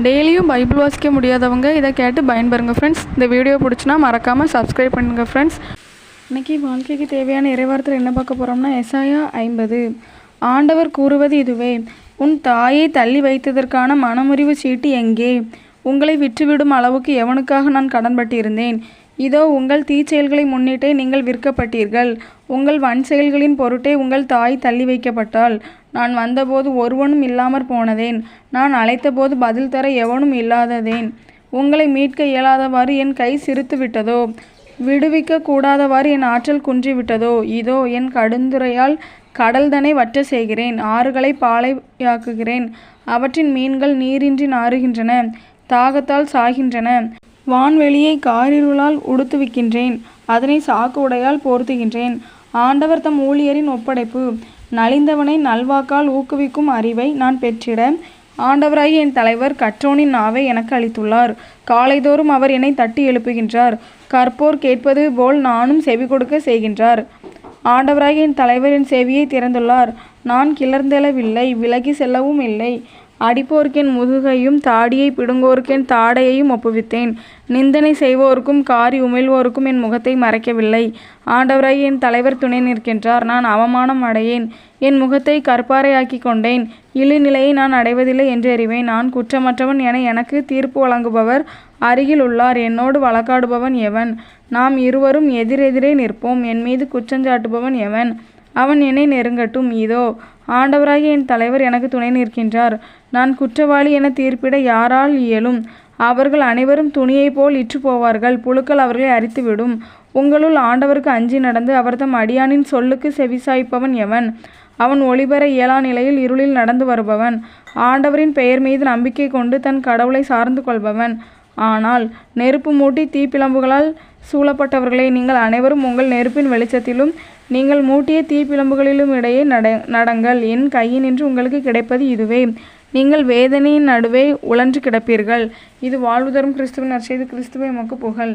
டெய்லியும் பைபிள் வாசிக்க முடியாதவங்க இதை கேட்டு பயன்பெறுங்க ஃப்ரெண்ட்ஸ் இந்த வீடியோ பிடிச்சினா மறக்காமல் சப்ஸ்கிரைப் பண்ணுங்கள் ஃப்ரெண்ட்ஸ் இன்னைக்கு வாழ்க்கைக்கு தேவையான இறைவாரத்தில் என்ன பார்க்க போகிறோம்னா எசாயா ஐம்பது. ஆண்டவர் கூறுவது இதுவே உன் தாயை தள்ளி வைத்ததற்கான மனமுறிவு சீட்டு எங்கே? உங்களை விற்றுவிடும் அளவுக்கு எவனுக்காக நான் கடன்பட்டிருந்தேன் இதோ உங்கள் தீச்செயல்களை முன்னிட்டே நீங்கள் விற்கப்பட்டீர்கள். உங்கள் வன் செயல்களின் பொருட்டே உங்கள் தாய் தள்ளி வைக்கப்பட்டாள். நான் வந்தபோது ஒருவனும் இல்லாமற் போனதேன். நான் அழைத்தபோது பதில் தர எவனும் இல்லாததேன். உங்களை மீட்க இயலாதவாறு என் கை சிரித்து விட்டதோ? விடுவிக்க கூடாதவாறு என் ஆற்றல் குன்றிவிட்டதோ இதோ என் கடுந்துரையால் கடல்தனை வற்ற செய்கிறேன். ஆறுகளை பாலையாக்குகிறேன். அவற்றின் மீன்கள் நீரின்றி நாறுகின்றன. தாகத்தால் சாகின்றன வான்வெளியை காரிருளால் உடுத்துவிக்கின்றேன் அதனை சாக்கு உடையால் போர்த்துகின்றேன். ஆண்டவர் தம் ஊழியரின் ஒப்படைப்பு. நலிந்தவனை நல்வாக்கால் ஊக்குவிக்கும் அறிவை நான் பெற்றிட ஆண்டவராகிய என் தலைவர் கற்றோனின் நாவை எனக்கு அளித்துள்ளார். காலைதோறும் அவர் என்னை தட்டி எழுப்புகின்றார். கற்போர் கேட்பது போல் நானும் செவி கொடுக்க செய்கின்றார். ஆண்டவராகிய என் தலைவர் என் செவியை திறந்துள்ளார். நான் கிளர்ந்தெழவில்லை விலகி செல்லவும் இல்லை. அடிப்போர்க்கென் முதுகையும் தாடியை பிடுங்கோர்க்கென் தாடையையும் ஒப்புவித்தேன். நிந்தனை செய்வோருக்கும் காரி உமிழ்வோருக்கும் என் முகத்தை மறைக்கவில்லை. ஆண்டவராய் என் தலைவர் துணை நிற்கின்றார். நான் அவமானம் அடையேன். என் முகத்தை கற்பாரையாக்கி கொண்டேன். இழிநிலையை நான் அடைவதில்லை என்று அறிவேன். நான் குற்றமற்றவன் என எனக்கு தீர்ப்பு வழங்குபவர் அருகில் உள்ளார். என்னோடு வழக்காடுபவன் எவன்? நாம் இருவரும் எதிரெதிரே நிற்போம். என் மீது குற்றஞ்சாட்டுபவன் எவன்? அவன் என்னை நெருங்கட்டும். இதோ ஆண்டவராகிய என் தலைவர் எனக்கு துணை நிற்கின்றார். நான் குற்றவாளி என தீர்ப்பிட யாரால் இயலும்? அவர்கள் அனைவரும் துணியைப் போல் இற்று போவார்கள். புழுக்கள் அவர்களை அரித்துவிடும். உங்களுள் ஆண்டவருக்கு அஞ்சி நடந்து அவர் தம் அடியானின் சொல்லுக்கு செவிசாய்ப்பவன் எவன்? அவன் ஒளிபெற இயலா நிலையில் இருளில் நடந்து வருபவன். ஆண்டவரின் பெயர் மீது நம்பிக்கை கொண்டு தன் கடவுளை சார்ந்து கொள்பவன். ஆனால் நெருப்பு மூட்டி தீப்பிழம்புகளால் சூழப்பட்டவர்களே நீங்கள் அனைவரும் உங்கள் நெருப்பின் வெளிச்சத்திலும் நீங்கள் மூட்டிய தீப்பிழம்புகளிலும் இடையே நட நடங்கள். என் கையினின்று உங்களுக்கு கிடைப்பது இதுவே. நீங்கள் வேதனையின் நடுவே உழன்று கிடப்பீர்கள். இது வாழ்வுதரும் கிறிஸ்துவின் நற்செய்தி கிறிஸ்துவை மக்கு புகழ்.